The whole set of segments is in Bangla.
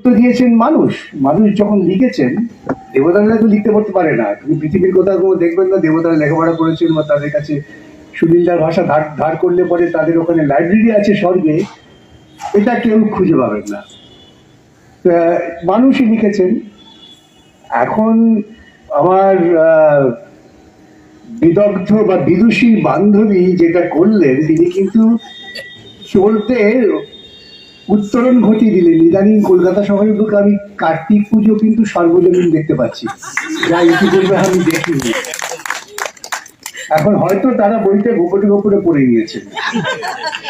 উত্তর দিয়েছেন মানুষ। মানুষ যখন লিখেছেন, দেবতারা তো লিখতে পড়তে পারে না। তুমি পৃথিবীর কোথাও কোনো দেখবেন না, দেবতারা লেখাপড়া করেছেন বা তাদের কাছে সুনীলদার ভাষা ধার ধার করলে পরে তাদের ওখানে লাইব্রেরি আছে স্বর্গে। এটা কেউ খুঁজে পাবেন না। মানুষই লিখেছেন। এখন আমার বিদগ্ধ বা বিদুষী বান্ধবী যেটা করলেন, তিনি কিন্তু চলতে উত্তরণ ঘটিয়ে দিলেন ইদানিং কলকাতা শহরের বুকে আমি কার্তিক পুজো কিন্তু সর্বজনীন দেখতে পাচ্ছি। যা ইতিপূর্বে আমি দেখিনি। এখন হয়তো তারা বইটা গোপনে গোপনে পড়ে নিয়েছেন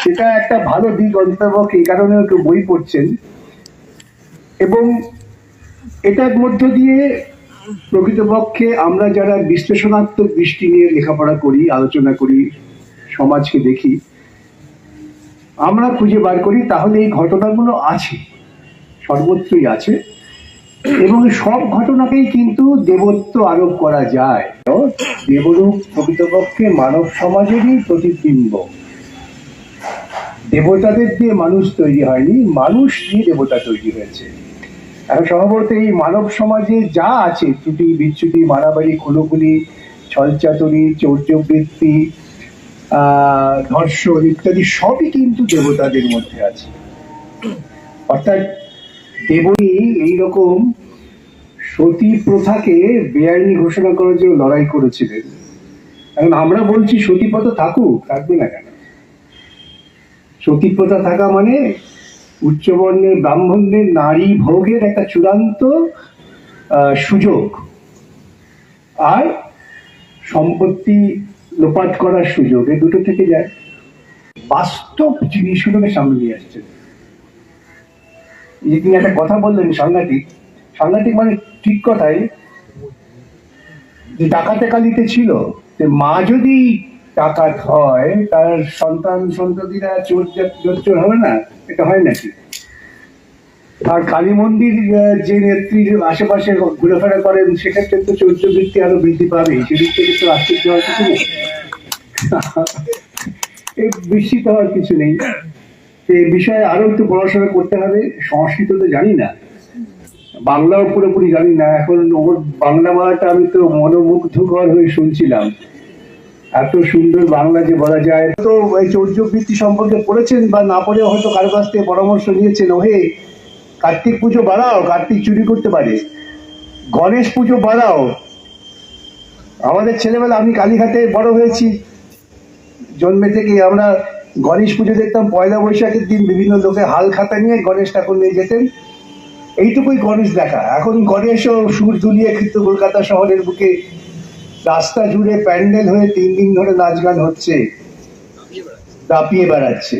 সেটা একটা ভালো দিক অন্তর্পক্ষে এই কারণে কেউ বই পড়ছেন। এবং এটার মধ্য দিয়ে প্রকৃতপক্ষে আমরা যারা বিশ্লেষণাত্মক দৃষ্টি নিয়ে লেখাপড়া করি, আলোচনা করি, সমাজকে দেখি আমরা খুঁজে বার করি, তাহলে এই ঘটনাগুলো আছে, সর্বত্রই আছে। এবং সব ঘটনাকেই কিন্তু দেবত্ব আরোপ করা যায়। দেবরূপ প্রকৃতপক্ষে মানব সমাজেরই প্রতিবিম্ব। দেবতাদের দিয়ে মানুষ তৈরি হয়নি, মানুষ দিয়ে দেবতা তৈরি হয়েছে। এখন সম্ভবত এই মানব সমাজে যা আছে ত্রুটি বিচ্যুতি মারামারি, খুনোখুনি, ছলচাতুরি চৌর্যবৃত্তি ধর্ষণ ইত্যাদি সবই কিন্তু দেবতাদের মধ্যে আছে। অর্থাৎ দেবনী এইরকম সতী প্রথাকে বেআইনি ঘোষণা করার জন্য লড়াই করেছিলেন। এখন আমরা বলছি সতী প্রথা থাকুক, থাকবে না কেন? সতী প্রথা থাকা মানে উচ্চবর্ণের, ব্রাহ্মণদের নারী ভোগের একটা চূড়ান্ত সুযোগ। আর সম্পত্তি লোপাট করার সুযোগ, এই দুটো থেকে যায়। বাস্তব জিনিসগুলোকে সামনে নিয়ে আসছেন এই যে তিনি একটা কথা বললেন সাংঘাতিক সাংঘাতিক মানে ঠিক কথাই, যে ডাকাতে কালিতে ছিল, যে মা যদি ডাকাত হয়, তার সন্তান সন্ততিরা চোর চোর হবে না? এটা হয় নাকি? আর কালী মন্দির যে নেত্রীর আশেপাশে ঘুরেফেরা করেন, সেক্ষেত্রে তো চৌর্যবৃত্তি আরও বৃদ্ধি পাবে। সেদিক থেকে তো আশ্চর্য হওয়ার কিছু নেই। এই বিস্মিত হওয়ার কিছু নেই। এই বিষয়ে আরও একটু পড়াশোনা করতে হবে, সংস্কৃত তো জানি না। বাংলাও পুরোপুরি জানি না। এখন ওর বাংলা বলাটা আমি তো মনোমুগ্ধকর হয়ে শুনছিলাম। এত সুন্দর বাংলা যে বলা যায়। তো এই চৌর্যবৃত্তি সম্পর্কে পড়েছেন বা না পড়ে হয়তো কারও কাছ থেকে পরামর্শ নিয়েছেন? ওহে কার্তিক পুজো বাড়াও কার্তিক চুরি করতে পারে। গণেশ পুজো বাড়াও আমাদের ছেলেবেলা আমি কালীঘাটে বড় হয়েছি। জন্মে থেকে আমরা গণেশ পুজো দেখতাম, পয়লা বৈশাখের দিন বিভিন্ন লোকে হাল খাতা নিয়ে গণেশ ঠাকুর নিয়ে যেতেন। এইটুকুই গণেশ দেখা। এখন গণেশও সুর দুলিয়ে কিন্তু কলকাতা শহরের বুকে রাস্তা জুড়ে প্যান্ডেল হয়ে তিন দিন ধরে নাচ গান হচ্ছে, দাপিয়ে বেড়াচ্ছে।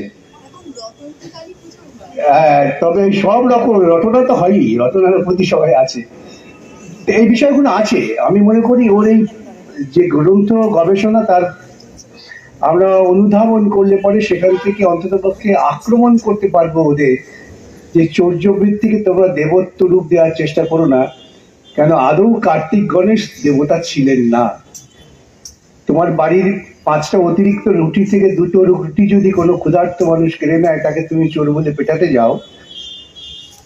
তবে সব রকম রটনা তো হয়ই রটনার প্রতি সবাই আছে। এই বিষয়গুলো আছে। আমি মনে করি ওর এই যে গ্রন্থ গবেষণা, তার আমরা অনুধাবন করলে পরে সেখান থেকে অন্তত পক্ষে আক্রমণ করতে পারব ওদের। যে চৌর্যবৃত্তিকে তোমরা দেবত্ব রূপ দেওয়ার চেষ্টা করো না, কেন আদৌ কার্তিক গণেশ দেবতা ছিলেন না। তোমার বাড়ির পাঁচটা অতিরিক্ত রুটি থেকে দুটো রুটি যদি কোনো ক্ষুধার্ত মানুষ কেড়ে নেয়, তাকে তুমি চোর বলে পেটাতে যাও।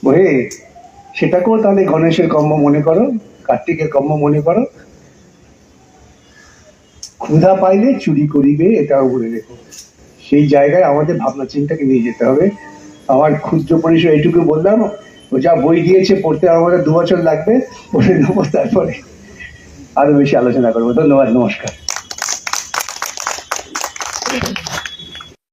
ওহে, সেটাকেও তাহলে গণেশের কর্ম মনে করো, কার্তিকের কর্ম মনে করো। ক্ষুধা পাইলে চুরি করিবে, এটাও বলে রেখো। সেই জায়গায় আমাদের ভাবনা চিন্তাকে নিয়ে যেতে হবে। আমার ক্ষুদ্র পরিসর এইটুকু বললাম। ও যা বই দিয়েছে পড়তে আমাদের দু বছর লাগবে, পড়ে নেব তারপরে। আরও বেশি আলোচনা করব। ধন্যবাদ, নমস্কার। Thank you.